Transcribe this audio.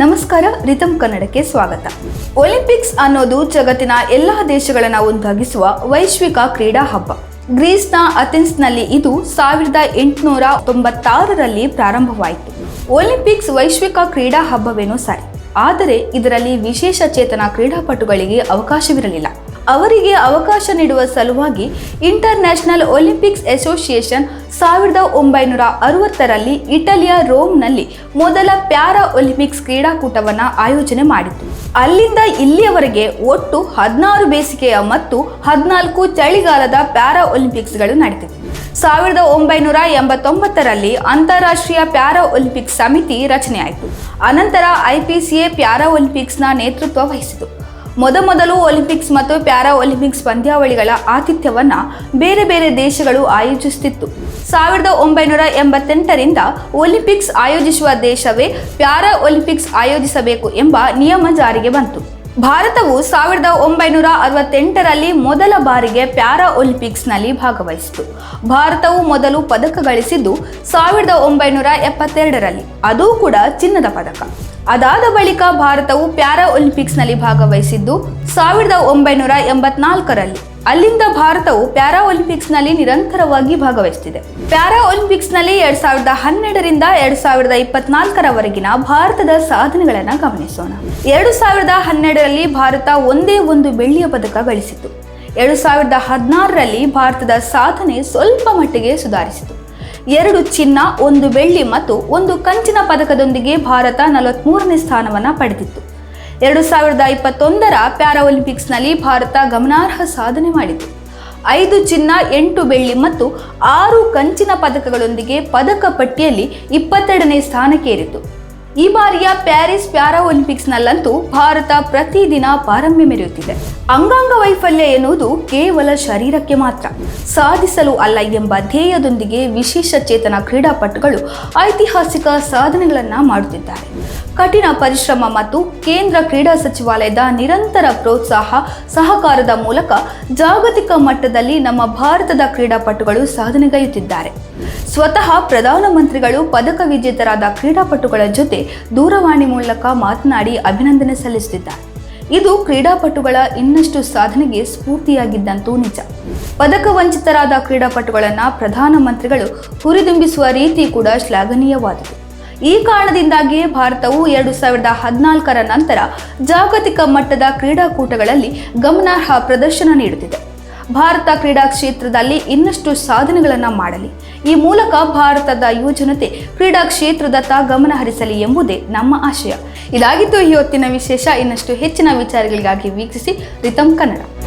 ನಮಸ್ಕಾರ ರಿತಮ್ ಕನ್ನಡಕ್ಕೆ ಸ್ವಾಗತ. ಒಲಿಂಪಿಕ್ಸ್ ಅನ್ನೋದು ಜಗತ್ತಿನ ಎಲ್ಲ ದೇಶಗಳನ್ನು ಒಂದಾಗಿಸುವ ವೈಶ್ವಿಕ ಕ್ರೀಡಾ ಹಬ್ಬ. ಗ್ರೀಸ್ನ ಅಥೆನ್ಸ್ನಲ್ಲಿ ಇದು ಸಾವಿರದ ಎಂಟುನೂರ ತೊಂಬತ್ತಾರರಲ್ಲಿ ಪ್ರಾರಂಭವಾಯಿತು. ಒಲಿಂಪಿಕ್ಸ್ ವೈಶ್ವಿಕ ಕ್ರೀಡಾ ಹಬ್ಬವೇನೋ ಸರಿ, ಆದರೆ ಇದರಲ್ಲಿ ವಿಶೇಷ ಚೇತನ ಕ್ರೀಡಾಪಟುಗಳಿಗೆ ಅವಕಾಶವಿರಲಿಲ್ಲ. ಅವರಿಗೆ ಅವಕಾಶ ನೀಡುವ ಸಲುವಾಗಿ ಇಂಟರ್ನ್ಯಾಷನಲ್ ಒಲಿಂಪಿಕ್ಸ್ ಅಸೋಸಿಯೇಷನ್ ಸಾವಿರದ ಒಂಬೈನೂರ ಅರವತ್ತರಲ್ಲಿ ಇಟಲಿಯ ರೋಮ್ನಲ್ಲಿ ಮೊದಲ ಪ್ಯಾರಾ ಒಲಿಂಪಿಕ್ಸ್ ಕ್ರೀಡಾಕೂಟವನ್ನು ಆಯೋಜನೆ ಮಾಡಿತು. ಅಲ್ಲಿಂದ ಇಲ್ಲಿಯವರೆಗೆ ಒಟ್ಟು ಹದಿನಾರು ಬೇಸಿಗೆಯ ಮತ್ತು ಹದಿನಾಲ್ಕು ಚಳಿಗಾಲದ ಪ್ಯಾರಾ ಒಲಿಂಪಿಕ್ಸ್ಗಳು ನಡೆದಿವೆ. ಸಾವಿರದ ಒಂಬೈನೂರ ಎಂಬತ್ತೊಂಬತ್ತರಲ್ಲಿ ಅಂತಾರಾಷ್ಟ್ರೀಯ ಪ್ಯಾರಾ ಒಲಿಂಪಿಕ್ಸ್ ಸಮಿತಿ ರಚನೆಯಾಯಿತು. ಅನಂತರ ಐಪಿಸಿಎ ಪ್ಯಾರಾ ಒಲಿಂಪಿಕ್ಸ್ನ ನೇತೃತ್ವ ವಹಿಸಿತು. ಮೊದಮೊದಲು ಒಲಿಂಪಿಕ್ಸ್ ಮತ್ತು ಪ್ಯಾರಾ ಒಲಿಂಪಿಕ್ಸ್ ಪಂದ್ಯಾವಳಿಗಳ ಆತಿಥ್ಯವನ್ನು ಬೇರೆ ಬೇರೆ ದೇಶಗಳು ಆಯೋಜಿಸುತ್ತಿತ್ತು ಸಾವಿರದ ಒಂಬೈನೂರ ಎಂಬತ್ತೆಂಟರಿಂದ ಒಲಿಂಪಿಕ್ಸ್ ಆಯೋಜಿಸುವ ದೇಶವೇ ಪ್ಯಾರಾ ಒಲಿಂಪಿಕ್ಸ್ ಆಯೋಜಿಸಬೇಕು ಎಂಬ ನಿಯಮ ಜಾರಿಗೆ ಬಂತು. ಭಾರತವು ಸಾವಿರದ ಒಂಬೈನೂರ ಅರವತ್ತೆಂಟರಲ್ಲಿ ಮೊದಲ ಬಾರಿಗೆ ಪ್ಯಾರಾ ಒಲಿಂಪಿಕ್ಸ್ನಲ್ಲಿ ಭಾಗವಹಿಸಿತು. ಭಾರತವು ಮೊದಲು ಪದಕ ಗಳಿಸಿದ್ದು ಸಾವಿರದ ಒಂಬೈನೂರ ಎಪ್ಪತ್ತೆರಡರಲ್ಲಿ. ಅದೂ ಕೂಡ ಚಿನ್ನದ ಪದಕ. ಅದಾದ ಬಳಿಕ ಭಾರತವು ಪ್ಯಾರಾ ಒಲಿಂಪಿಕ್ಸ್ನಲ್ಲಿ ಭಾಗವಹಿಸಿದ್ದು, ಸಾವಿರದ ಒಂಬೈನೂರ ಎಂಬತ್ನಾಲ್ಕರಲ್ಲಿ ಅಲ್ಲಿಂದ ಭಾರತವು ಪ್ಯಾರಾ ಒಲಿಂಪಿಕ್ಸ್ನಲ್ಲಿ ನಿರಂತರವಾಗಿ ಭಾಗವಹಿಸುತ್ತಿದೆ. ಪ್ಯಾರಾ ಒಲಿಂಪಿಕ್ಸ್ನಲ್ಲಿ ಎರಡ್ ಸಾವಿರದ ಹನ್ನೆರಡರಿಂದ ಎರಡ್ ಸಾವಿರದ ಇಪ್ಪತ್ನಾಲ್ಕರವರೆಗಿನ ಭಾರತದ ಸಾಧನೆಗಳನ್ನು ಗಮನಿಸೋಣ. ಎರಡು ಸಾವಿರದ ಹನ್ನೆರಡರಲ್ಲಿ ಭಾರತ ಒಂದೇ ಒಂದು ಬೆಳ್ಳಿಯ ಪದಕ ಗಳಿಸಿತು ಎರಡು ಸಾವಿರದ ಹದಿನಾರರಲ್ಲಿ ಭಾರತದ ಸಾಧನೆ ಸ್ವಲ್ಪ ಮಟ್ಟಿಗೆ ಸುಧಾರಿಸಿತು. ಎರಡು ಚಿನ್ನ, ಒಂದು ಬೆಳ್ಳಿ ಮತ್ತು ಒಂದು ಕಂಚಿನ ಪದಕದೊಂದಿಗೆ ಭಾರತ ನಲವತ್ಮೂರನೇ ಸ್ಥಾನವನ್ನು ಪಡೆದಿತ್ತು. ಎರಡು ಸಾವಿರದ ಇಪ್ಪತ್ತೊಂದರ ಪ್ಯಾರಾ ಒಲಿಂಪಿಕ್ಸ್ನಲ್ಲಿ ಭಾರತ ಗಮನಾರ್ಹ ಸಾಧನೆ ಮಾಡಿತು. ಐದು ಚಿನ್ನ, ಎಂಟು ಬೆಳ್ಳಿ ಮತ್ತು ಆರು ಕಂಚಿನ ಪದಕಗಳೊಂದಿಗೆ ಪದಕ ಪಟ್ಟಿಯಲ್ಲಿ ಇಪ್ಪತ್ತೆರಡನೇ ಸ್ಥಾನಕ್ಕೇರಿತು. ಈ ಬಾರಿಯ ಪ್ಯಾರಿಸ್ ಪ್ಯಾರಾ ಒಲಿಂಪಿಕ್ಸ್ನಲ್ಲಂತೂ ಭಾರತ ಪ್ರತಿದಿನ ಪಾರಮ್ಯ ಮೆರೆಯುತ್ತಿದೆ. ಅಂಗಾಂಗ ವೈಫಲ್ಯ ಎನ್ನುವುದು ಕೇವಲ ಶರೀರಕ್ಕೆ ಮಾತ್ರ, ಸಾಧಿಸಲು ಅಲ್ಲ ಎಂಬ ಧ್ಯೇಯದೊಂದಿಗೆ ವಿಶೇಷ ಚೇತನ ಕ್ರೀಡಾಪಟುಗಳು ಐತಿಹಾಸಿಕ ಸಾಧನೆಗಳನ್ನು ಮಾಡುತ್ತಿದ್ದಾರೆ. ಕಠಿಣ ಪರಿಶ್ರಮ ಮತ್ತು ಕೇಂದ್ರ ಕ್ರೀಡಾ ಸಚಿವಾಲಯದ ನಿರಂತರ ಪ್ರೋತ್ಸಾಹ ಸಹಕಾರದ ಮೂಲಕ ಜಾಗತಿಕ ಮಟ್ಟದಲ್ಲಿ ನಮ್ಮ ಭಾರತದ ಕ್ರೀಡಾಪಟುಗಳು ಸಾಧನೆಗೈಯುತ್ತಿದ್ದಾರೆ. ಸ್ವತಃ ಪ್ರಧಾನಮಂತ್ರಿಗಳು ಪದಕ ವಿಜೇತರಾದ ಕ್ರೀಡಾಪಟುಗಳ ಜೊತೆ ದೂರವಾಣಿ ಮೂಲಕ ಮಾತನಾಡಿ ಅಭಿನಂದನೆ ಸಲ್ಲಿಸುತ್ತಿದ್ದಾರೆ. ಇದು ಕ್ರೀಡಾಪಟುಗಳ ಇನ್ನಷ್ಟು ಸಾಧನೆಗೆ ಸ್ಫೂರ್ತಿಯಾಗಿದ್ದಂತೂ ನಿಜ. ಪದಕ ವಂಚಿತರಾದ ಕ್ರೀಡಾಪಟುಗಳನ್ನು ಪ್ರಧಾನಮಂತ್ರಿಗಳು ಹುರಿದುಂಬಿಸುವ ರೀತಿ ಕೂಡ ಶ್ಲಾಘನೀಯವಾದುದು. ಈ ಕಾರಣದಿಂದಾಗಿಯೇ ಭಾರತವು ಎರಡು ಸಾವಿರದ ಹದಿನಾಲ್ಕರ ನಂತರ ಜಾಗತಿಕ ಮಟ್ಟದ ಕ್ರೀಡಾಕೂಟಗಳಲ್ಲಿ ಗಮನಾರ್ಹ ಪ್ರದರ್ಶನ ನೀಡುತ್ತಿದೆ. ಭಾರತ ಕ್ರೀಡಾ ಕ್ಷೇತ್ರದಲ್ಲಿ ಇನ್ನಷ್ಟು ಸಾಧನೆಗಳನ್ನು ಮಾಡಲಿ. ಈ ಮೂಲಕ ಭಾರತದ ಯುವಜನತೆ ಕ್ರೀಡಾ ಕ್ಷೇತ್ರದತ್ತ ಗಮನ ಹರಿಸಲಿ ಎಂಬುದೇ ನಮ್ಮ ಆಶಯ. ಇದಾಗಿತ್ತು ಈ ಹೊತ್ತಿನ ವಿಶೇಷ. ಇನ್ನಷ್ಟು ಹೆಚ್ಚಿನ ವಿಚಾರಗಳಿಗಾಗಿ ವೀಕ್ಷಿಸಿ ರಿತಮ್ ಕನ್ನಡ.